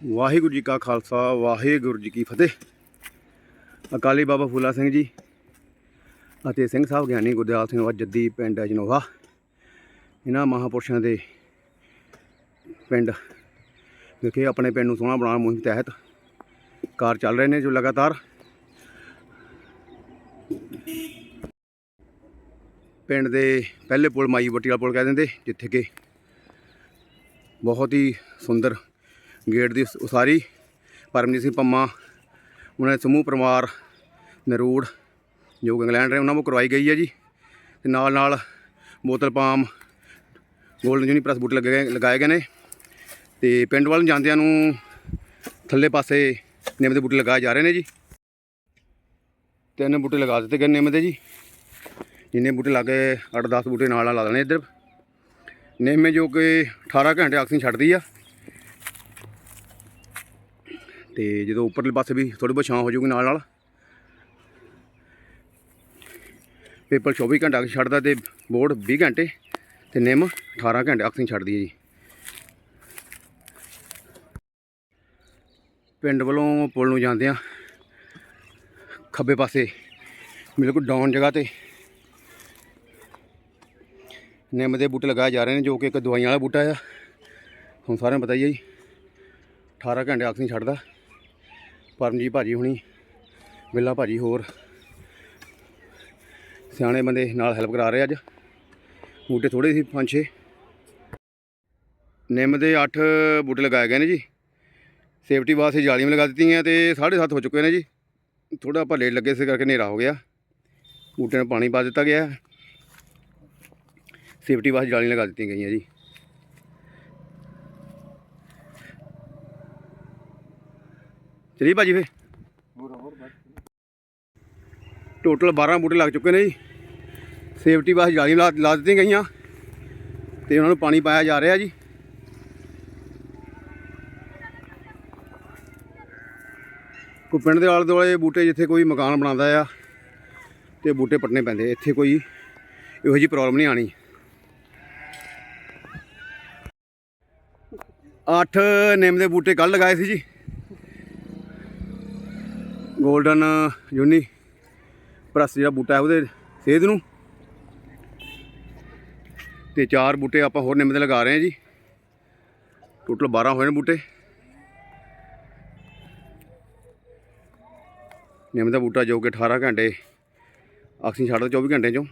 ਵਾਹਿਗੁਰੂ ਜੀ ਕਾ ਖਾਲਸਾ, ਵਾਹਿਗੁਰੂ ਜੀ ਕੀ ਫਤਿਹ। ਅਕਾਲੀ ਬਾਬਾ ਫੂਲਾ ਸਿੰਘ ਜੀ ਅਤੇ ਸਿੰਘ ਸਾਹਿਬ ਗਿਆਨੀ ਗੁਰਦਿਆਲ ਸਿੰਘ ਜੱਦੀ ਪਿੰਡ ਜਨੋਹਾ ਇਹਨਾਂ ਮਹਾਪੁਰਸ਼ਾਂ ਦੇ ਪਿੰਡ ਵਿਖੇ ਆਪਣੇ ਪਿੰਡ ਨੂੰ ਸੋਹਣਾ ਬਣਾਉਣ ਮੁਹਿੰਮ ਤਹਿਤ ਕਾਰ ਚੱਲ ਰਹੇ ਨੇ ਜੋ ਲਗਾਤਾਰ। ਪਿੰਡ ਦੇ ਪਹਿਲੇ ਪੁਲ ਮਾਈ ਬੱਟੀ ਵਾਲਾ ਪੁਲ ਕਹਿ ਦਿੰਦੇ, ਜਿੱਥੇ ਕਿ ਬਹੁਤ ਹੀ ਸੁੰਦਰ ਗੇਟ ਦੀ ਉਸਾਰੀ, ਪਰਮਜੀਤ ਸਿੰਘ ਪੰਮਾ, ਉਹਨਾਂ ਦੇ ਸਮੂਹ ਪਰਿਵਾਰ, ਨਰੂੜ, ਜੋ ਇੰਗਲੈਂਡ ਰਹੇ, ਉਹਨਾਂ ਨੂੰ ਕਰਵਾਈ ਗਈ ਹੈ ਜੀ। ਤੇ ਨਾਲ ਨਾਲ ਬੋਤਲ ਪਾਮ, ਗੋਲਡਨ ਯੂਨੀ ਪ੍ਰੈਸ ਬੂਟੇ ਲੱਗੇ ਲਗਾਏ ਗਏ ਨੇ। ਤੇ ਪਿੰਡ ਵੱਲ ਜਾਂਦਿਆਂ ਨੂੰ ਥੱਲੇ ਪਾਸੇ ਨਿੰਮ ਦੇ ਬੂਟੇ ਲਗਾਏ ਜਾ ਰਹੇ ਨੇ ਜੀ। ਤਿੰਨ ਬੂਟੇ ਲਗਾ ਦਿੱਤੇ ਗਏ ਨਿੰਮ ਦੇ ਜੀ। ਜਿੰਨੇ ਬੂਟੇ ਲੱਗੇ 8-10 ਬੂਟੇ ਨਾਲ ਨਾਲ ਲਾ ਦੇਣੇ ਇੱਧਰ। ਨਿੰਮ ਜੋ ਕਿ 18 ਘੰਟੇ ਆਕਸੀਜਨ ਛੱਡਦੀ ਆ। ਤੇ ਜਦੋਂ ਉੱਪਰਲੇ ਪਾਸੇ ਵੀ ਥੋੜੀ ਬਹੁਤ ਛਾਂ ਹੋ ਜਾਊਗੀ ਨਾਲ ਨਾਲ। ਪੇਪਰ 24 ਘੰਟੇ ਆਕਸੀਜਨ ਛੱਡਦਾ ਤੇ ਬੋਰਡ 20 ਘੰਟੇ ਤੇ ਨਿੰਮ 18 ਘੰਟੇ ਆਕਸੀਜਨ ਛੱਡਦੀ ਹੈ ਜੀ। ਪਿੰਡ ਵੱਲੋਂ ਪੁਲ ਨੂੰ ਜਾਂਦੇ ਆ ਖੱਬੇ ਪਾਸੇ ਬਿਲਕੁਲ ਡਾਊਨ ਜਗ੍ਹਾ ਤੇ ਨਿੰਮ ਦੇ ਬੂਟੇ ਲਗਾਏ ਜਾ ਰਹੇ ਨੇ ਜੋ ਕਿ ਇੱਕ ਦਵਾਈਆਂ ਵਾਲਾ ਬੂਟਾ ਆ। ਹੁਣ ਸਾਰਿਆਂ ਨੂੰ ਪਤਾ ਹੀ ਹੈ ਜੀ 18 ਘੰਟੇ ਆਕਸੀਜਨ ਛੱਡਦਾ। ਪਰਮਜੀਤ ਭਾਜੀ ਹੁਣੀ, ਬਿੱਲਾ ਭਾਜੀ ਹੋਰ। ਸਿਆਣੇ ਬੰਦੇ ਨਾਲ ਹੈਲਪ ਕਰਾ ਰਹੇ ਅੱਜ। ਬੂਟੇ ਥੋੜੇ ਸੀ, ਪੰਜ ਛੇ। ਨਿੰਮ ਦੇ 8 ਬੂਟੇ ਲਗਾਏ ਗਏ ਨੇ ਜੀ। ਸੇਫਟੀ ਵਾਸਤੇ ਜਾਲੀਆਂ ਲਗਾ ਦਿੱਤੀਆਂ ਤੇ 7:30 ਹੋ ਚੁੱਕੇ ਨੇ ਜੀ। ਥੋੜਾ ਆਪਾਂ ਲੇਟ ਲੱਗੇ ਸੀ ਕਰਕੇ ਹਨੇਰਾ ਹੋ ਗਿਆ। ਬੂਟੇ ਨੂੰ ਪਾਣੀ ਪਾ ਦਿੱਤਾ ਗਿਆ। ਸੇਫਟੀ ਵਾਸਤੇ ਜਾਲੀਆਂ ਲਗਾ ਦਿੱਤੀਆਂ ਗਈਆਂ ਜੀ। ਚਲੀ ਭਾਜੀ ਫੇ। ਟੋਟਲ 12 ਬੂਟੇ ਲੱਗ ਚੁੱਕੇ ਨੇ ਜੀ। ਸੇਫਟੀ ਵਾਸਤੇ ਜਾਲੀਆਂ ਲਾ ਲਾ ਦਿੱਤੀਆਂ ਗਈਆਂ। ਤੇ ਉਹਨਾਂ ਨੂੰ ਪਾਣੀ ਪਾਇਆ ਜਾ ਰਿਹਾ ਜੀ। ਕੋਈ ਪਿੰਡ ਦੇ ਆਲੇ ਦੁਆਲੇ ਬੂਟੇ ਜਿੱਥੇ ਕੋਈ ਮਕਾਨ ਬਣਾਉਂਦਾ ਆ, ਤੇ ਬੂਟੇ ਪੱਟਣੇ ਪੈਂਦੇ ਇੱਥੇ ਕੋਈ ਇਹੋ ਜਿਹੀ ਪ੍ਰੋਬਲਮ ਨਹੀਂ ਆਣੀ ਅੱਠ ਨਿੰਮ ਦੇ ਬੂਟੇ ਕੱਲ ਲਗਾਏ ਸੀ ਜੀ। 골ਡਨ ਯੂਨੀ ਪ੍ਰਸ ਜਿਹੜਾ ਬੂਟਾ ਹੈ ਉਹਦੇ ਸੇਧ ਨੂੰ। ਤੇ ਚਾਰ ਬੂਟੇ ਆਪਾਂ ਹੋਰ ਨਿੰਮ ਦੇ ਲਗਾ ਰਹੇ ਹਾਂ ਜੀ। ਟੋਟਲ 12 ਹੋਏ ਨੇ ਬੂਟੇ। ਨਿੰਮ ਦਾ ਬੂਟਾ ਜੋ ਕਿ 18 ਘੰਟੇ ਆਕਸੀਜਨ ਛੱਡਦਾ 24 ਘੰਟੇ ਚੋਂ।